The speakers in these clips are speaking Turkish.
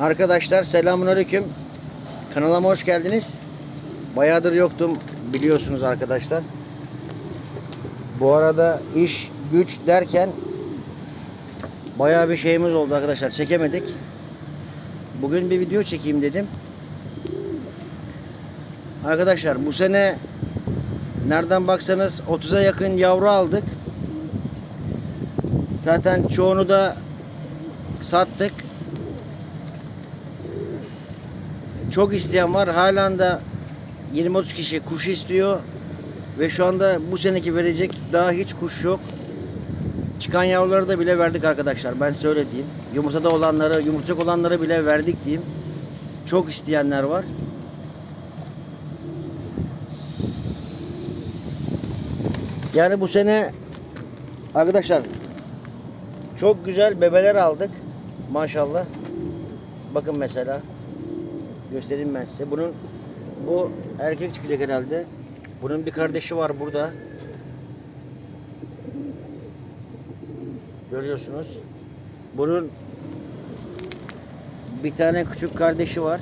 Arkadaşlar selamünaleyküm. Kanalıma hoş geldiniz. Bayağıdır yoktum biliyorsunuz arkadaşlar. Bu arada iş güç derken bayağı bir şeyimiz oldu arkadaşlar. Çekemedik. Bugün bir video çekeyim dedim. Arkadaşlar bu sene nereden baksanız 30'a yakın yavru aldık. Zaten çoğunu da sattık. Çok isteyen var. Halen de 20-30 kişi kuş istiyor. Ve şu anda bu seneki verecek daha hiç kuş yok. Çıkan yavruları da bile verdik arkadaşlar. Ben size öyle diyeyim. Yumurtada olanları, yumurtacak olanları bile verdik diyeyim. Çok isteyenler var. Yani bu sene arkadaşlar çok güzel bebeler aldık. Maşallah. Bakın mesela. Göstereyim ben size. Bunun bu erkek çıkacak herhalde. Bunun bir kardeşi var burada. Görüyorsunuz. Bunun bir tane küçük kardeşi var.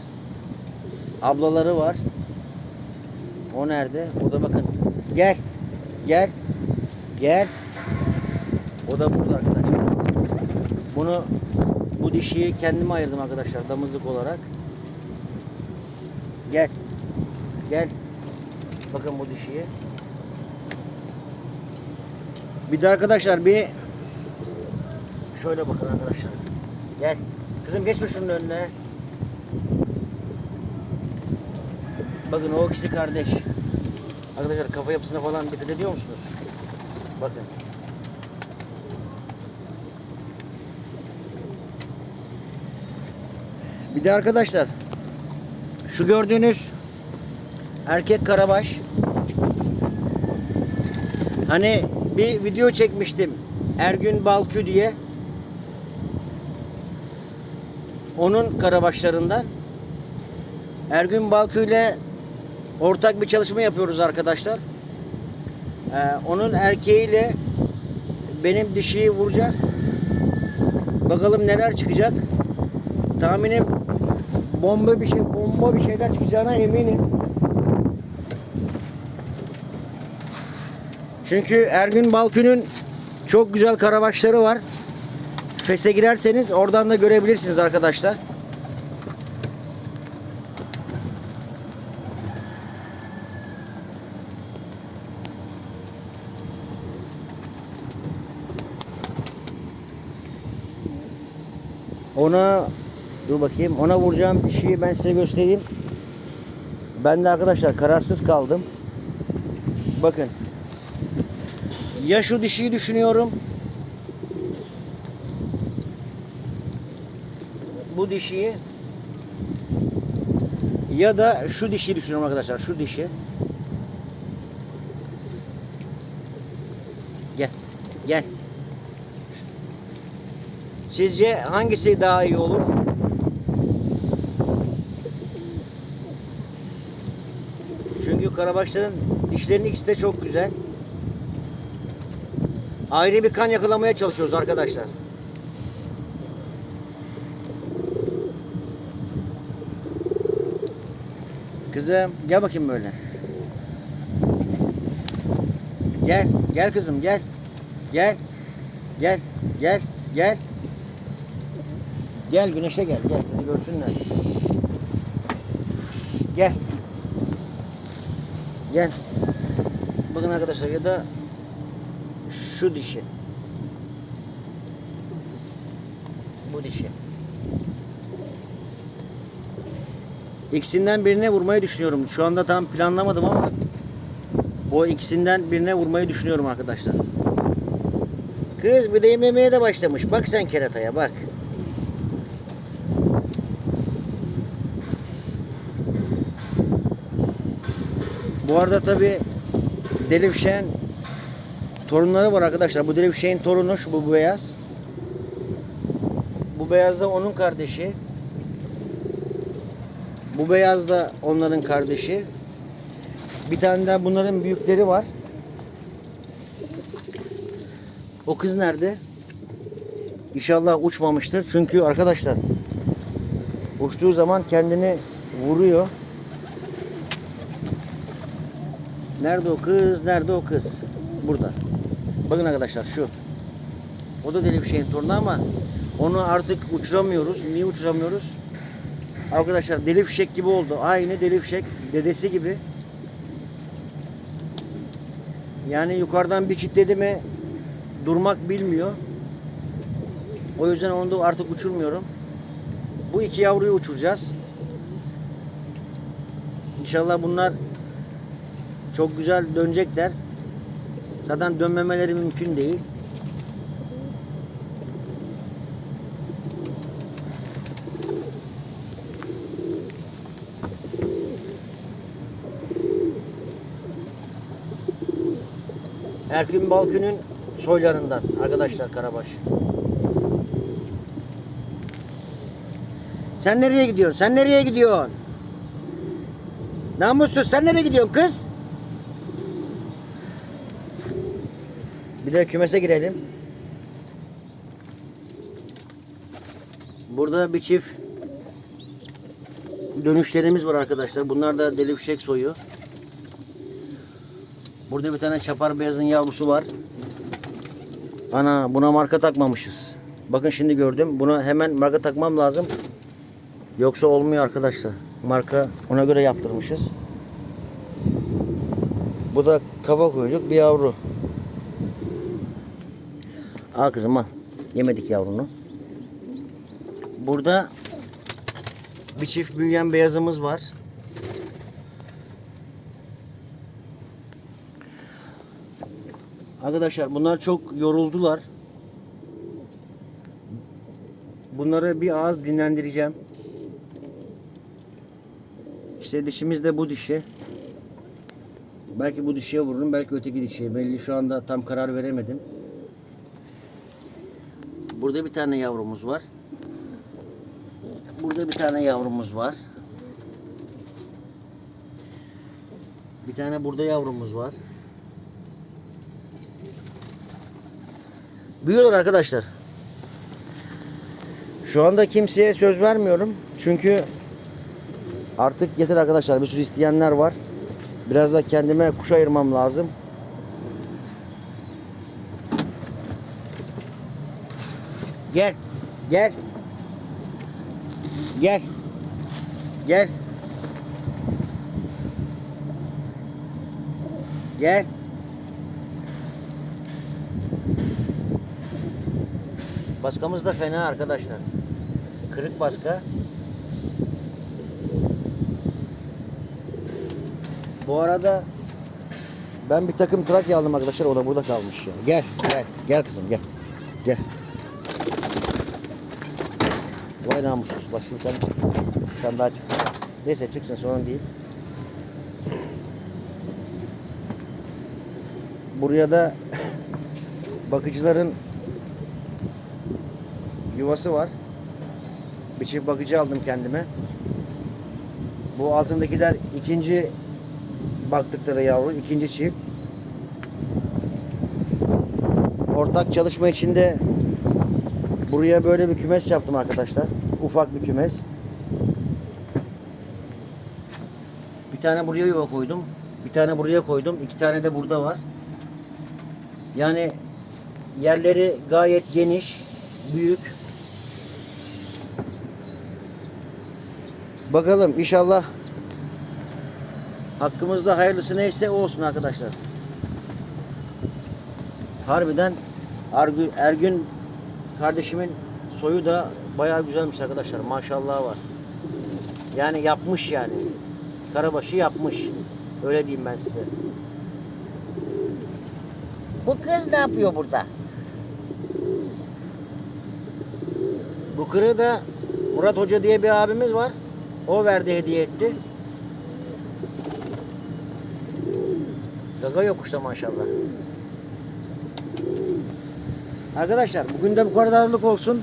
Ablaları var. O nerede? O da bakın. Gel. Gel. Gel. O da burada arkadaşlar. Bunu bu dişiyi kendime ayırdım arkadaşlar damızlık olarak. Gel. Gel. Bakın bu dişiyi. Bir de arkadaşlar bir şöyle bakın arkadaşlar. Gel. Kızım geçme şunun önüne. Bakın o ikisi kardeş. Arkadaşlar kafa yapısına falan dikkat ediyor musunuz? Bakın. Bir de arkadaşlar şu gördüğünüz erkek karabaş hani bir video çekmiştim Ergün Balkü diye onun karabaşlarından Ergün Balkü ile ortak bir çalışma yapıyoruz arkadaşlar. Ee, onun erkeğiyle benim dişiyi vuracağız. Bakalım neler çıkacak. Tahminim bomba bir şey bomba bir şeyler çıkacağına eminim. Çünkü Ergün Balkü'nün çok güzel karabaşları var. Fes'e girerseniz oradan da görebilirsiniz arkadaşlar. Ona dur bakayım. Ona vuracağım bir şeyi ben size göstereyim. Ben de arkadaşlar kararsız kaldım. Bakın. Ya şu dişiyi düşünüyorum. Bu dişiyi ya da şu dişiyi düşünüyorum arkadaşlar. Şu dişi. Gel. Gel. Sizce hangisi daha iyi olur? Çünkü karabaşların dişlerinin ikisi de çok güzel. Ayrı bir kan yakalamaya çalışıyoruz arkadaşlar. Kızım gel bakayım böyle. Gel, gel kızım gel. Gel. Gel, gel, gel. Gel güneşe gel. Gel seni görsünler. Gel. Gel. Bakın arkadaşlar ya da şu dişi. Bu dişi. İkisinden birine vurmayı düşünüyorum. Şu anda tam planlamadım ama o ikisinden birine vurmayı düşünüyorum arkadaşlar. Kız bir de yememeye de başlamış. Bak sen kerataya bak. Bu arada tabi Delivşen torunları var arkadaşlar. Bu Delivşen'in torunu şu bu beyaz. Bu beyaz da onun kardeşi. Bu beyaz da onların kardeşi. Bir tane daha bunların büyükleri var. O kız nerede? İnşallah uçmamıştır. Çünkü arkadaşlar Uçtuğu zaman kendini vuruyor. Nerede o kız? Nerede o kız? Burada. Bakın arkadaşlar şu. O da deli bir şeyin torunu ama onu artık uçuramıyoruz. Niye uçuramıyoruz? Arkadaşlar deli fişek gibi oldu. Aynı deli fişek. Dedesi gibi. Yani yukarıdan bir kilitledi mi durmak bilmiyor. O yüzden onu da artık uçurmuyorum. Bu iki yavruyu uçuracağız. İnşallah bunlar çok güzel dönecekler. Zaten dönmemeleri mümkün değil. Erkün Balkün'ün soylarından arkadaşlar Karabaş. Sen nereye gidiyorsun? Sen nereye gidiyorsun? Namussuz sen nereye gidiyorsun kız? Bir de kümese girelim. Burada bir çift dönüşlerimiz var arkadaşlar. Bunlar da deli fişek soyu. Burada bir tane çapar beyazın yavrusu var. Ana buna marka takmamışız. Bakın şimdi gördüm. Buna hemen marka takmam lazım. Yoksa olmuyor arkadaşlar. Marka ona göre yaptırmışız. Bu da kafa kuyruk bir yavru. Al kızım al. Yemedik yavrunu. Burada bir çift büyüyen beyazımız var. Arkadaşlar bunlar çok yoruldular. Bunları bir ağız dinlendireceğim. İşte dişimiz de bu dişi. Belki bu dişiye vururum, belki öteki dişiye. Belli şu anda tam karar veremedim. Burada bir tane yavrumuz var. Burada bir tane yavrumuz var. Bir tane burada yavrumuz var. Büyüyorlar arkadaşlar. Şu anda kimseye söz vermiyorum. Çünkü artık yeter arkadaşlar. Bir sürü isteyenler var. Biraz da kendime kuş ayırmam lazım. Gel. Gel. Gel. Gel. Gel. Baskamız da fena arkadaşlar. Kırık baska. Bu arada ben bir takım trakya aldım arkadaşlar. O da burada kalmış ya. Gel, gel, gel kızım gel. Gel. Vay namussuz. Tane, bir tane daha çıktı. Neyse çıksın sorun değil. Buraya da bakıcıların yuvası var. Bir çift bakıcı aldım kendime. Bu altındakiler ikinci baktıkları yavru, ikinci çift. Ortak çalışma içinde buraya böyle bir kümes yaptım arkadaşlar. Ufak bir kümes. Bir tane buraya yuva koydum. Bir tane buraya koydum. iki tane de burada var. Yani yerleri gayet geniş, büyük. Bakalım inşallah hakkımızda hayırlısı neyse o olsun arkadaşlar. Harbiden Ergün kardeşimin soyu da bayağı güzelmiş arkadaşlar. Maşallah var. Yani yapmış yani. Karabaşı yapmış. Öyle diyeyim ben size. Bu kız ne yapıyor burada? Bu kırığı da Murat Hoca diye bir abimiz var. O verdi hediye etti. Gaga yok işte maşallah. Arkadaşlar bugün de bu kadarlık olsun.